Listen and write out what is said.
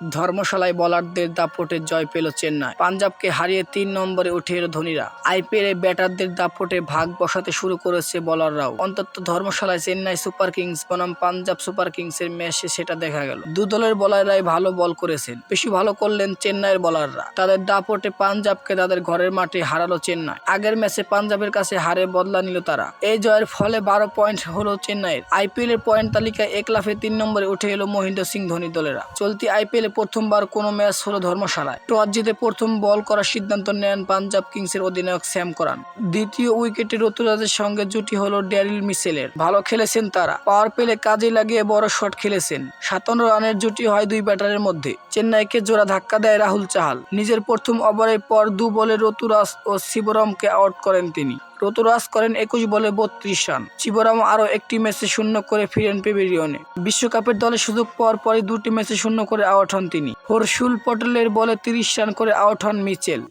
ধর্মশালায় বলারদের দাপটে জয় পেল চেন্নাই। পাঞ্জাবকে হারিয়ে তিন নম্বরে উঠে এলো ধোনিরা। আইপিএলে ব্যাটারদের দাপটে ভাগ বসাতে শুরু করেছে বলাররাও। অন্তত ধর্মশালায় চেন্নাই সুপার কিংস বনাম পাঞ্জাব সুপার কিংসের ম্যাচে সেটা দেখা গেল। দু দলের বলাররাই ভালো বল করেছেন। বেশি ভালো করলেন চেন্নাইয়ের বলাররা। তাদের দাপটে পাঞ্জাবকে তাদের ঘরের মাঠে হারালো চেন্নাই। আগের ম্যাচে পাঞ্জাবের কাছে হারে বদলা নিল তারা। এই জয়ের ফলে বারো পয়েন্ট হলো চেন্নাইয়ের। আইপিএল এর পয়েন্ট তালিকায় এক লাফে তিন নম্বরে উঠে এলো মহেন্দ্র সিং ধোনি দলেরা। চলতি আইপিএলে প্রথমবার কোনো ম্যাচ হলো ধর্মশালায়। টস জিতে প্রথম বল করার সিদ্ধান্ত নেন পাঞ্জাব কিংসের অধিনায়ক স্যাম করান। দ্বিতীয় উইকেটে রতুরাজের সঙ্গে জুটি হলো ড্যারিল মিসেলের। ভালো খেলেছেন তারা। পাওয়ার পেলে কাজে লাগিয়ে বড় শট খেলেছেন। সাতান্ন রানের জুটি হয় দুই ব্যাটারের মধ্যে। চেন্নাইকে জোড়া ধাক্কা দেয় রাহুল চাহাল। নিজের প্রথম ওভারের পর দু বলে রতুরাজ ও শিবরমকে আউট করেন তিনি। ঋতুরাজ করেন একুশ বলে বত্রিশ রান। শিবরাম আরও একটি ম্যাচে শূন্য করে ফিরেন পেভিলিয়নে। বিশ্বকাপের দলে সুযোগ পাওয়ার পরে দুটি ম্যাচে শূন্য করে আউট হন তিনি। হরশুল পটেলের বলে তিরিশ রান করে আউট হন মিচেল।